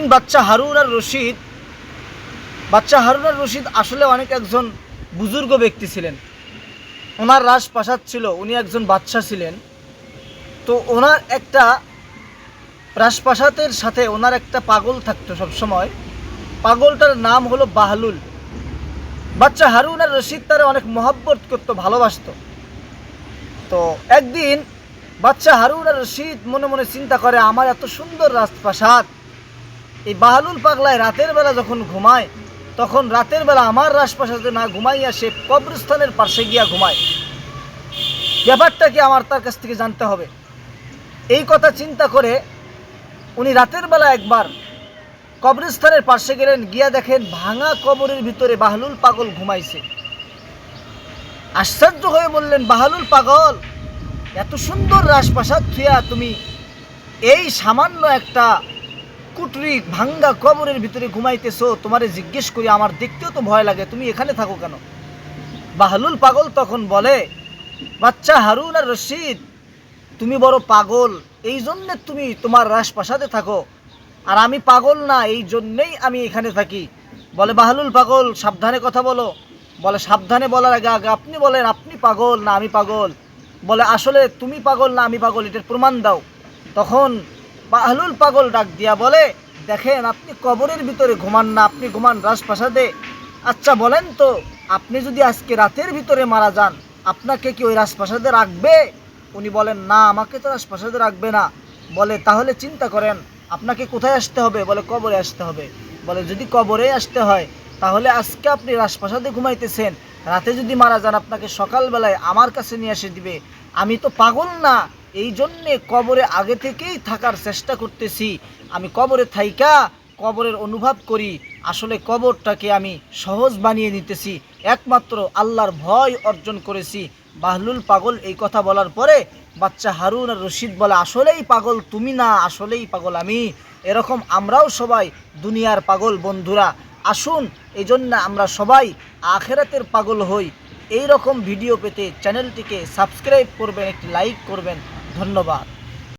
একদিন বাচ্চা হারুন আর রশিদ, বাচ্চা হারুন আর রশিদ আসলে অনেক একজন বুজুর্গ ব্যক্তি ছিলেন। ওনার রাজপ্রাসাদ ছিল, উনি একজন বাচ্চা ছিলেন। তো ওনার একটা রাজপ্রাসাদের সাথে ওনার একটা পাগল থাকতো সবসময়। পাগলটার নাম হলো বাহলুল। বাচ্চা হারুন আর রশিদ তারা অনেক মহাব্বত করতো, ভালোবাসতো। তো একদিন বাচ্চা হারুন আর রশিদ মনে মনে চিন্তা করে, আমার এত সুন্দর রাজপ্রাসাদ। এই বাহালুল পাগলায় রাতের বেলা যখন ঘুমায়, তখন রাতের বেলা আমার রাজপ্রাসাদে না ঘুমাইয়া সে কবরস্থানের পাশে গিয়া ঘুমায়। ব্যাপারটা কি আমার তার কাছ থেকে জানতে হবে? এই কথা চিন্তা করে উনি রাতের বেলা একবার কবরস্থানের পাশে গেলেন, গিয়া দেখেন ভাঙা কবরের ভিতরে বাহলুল পাগল ঘুমাইছে। আশ্চর্য হয়ে বললেন, বাহালুল পাগল, এত সুন্দর রাজপ্রাসাদ থুয়া তুমি এই সামান্য একটা কুটরি ভাঙ্গা কবরের ভিতরে ঘুমাইতেছো, তোমারে জিজ্ঞেস করি, আমার দেখতেও তো ভয় লাগে, তুমি এখানে থাকো কেন? বাহলুল পাগল তখন বলে, বাচ্চা হারুন আর রশিদ, তুমি বড় পাগল, এই জন্যে তুমি তোমার রাজপ্রাসাদে থাকো, আর আমি পাগল না, এই জন্যেই আমি এখানে থাকি। বলে, বাহলুল পাগল, সাবধানে কথা বলো। বলে, সাবধানে বলার আগে আগে আপনি বলেন, আপনি পাগল না আমি পাগল? বলে, আসলে তুমি পাগল না আমি পাগল, এটার প্রমাণ দাও। তখন বাহলুল পাগল ডাক দিয়া বলে দেখেন, আপনি কবরের ভিতরে ঘুমান না, আপনি ঘুমান রাজপ্রাসাদে। আচ্ছা বলেন তো, আপনি যদি আজকে রাতের ভিতরে মারা যান, আপনাকে কি ওই রাজপ্রাসাদে রাখবে? উনি বলেন, না, আমাকে তো রাজপ্রাসাদে রাখবে না। বলে, তাহলে চিন্তা করেন, আপনাকে কোথায় আসতে হবে? বলে, কবরে আসতে হবে। বলে, যদি কবরে আসতে হয়, তাহলে আজকে আপনি রাজপ্রাসাদে ঘুমাইতেছেন। রাতে যদি মারা যান, আপনাকে সকালবেলায় আমার কাছে নিয়ে এসে দিবে। আমি তো পাগল না এই জন্যে কবরে আগে থেকেই থাকার চেষ্টা করতেছি। আমি কবরে থাইকা কবরের অনুভব করি, আসলে কবরটাকে আমি সহজ বানিয়ে নিতেছি। একমাত্র আল্লাহর ভয় অর্জন করেছি। বাহলুল পাগল এই কথা বলার পরে বাচ্চা হারুন আর রশিদ বলে, আসলেই পাগল তুমি না, আসলেই পাগল আমি। এরকম আমরাও সবাই দুনিয়ার পাগল বন্ধুরা। আসুন, এই জন্য আমরা সবাই আখেরাতের পাগল হই। এই রকম ভিডিও পেতে চ্যানেলটিকে সাবস্ক্রাইব করবেন, একটি লাইক করবেন। ধন্যবাদ।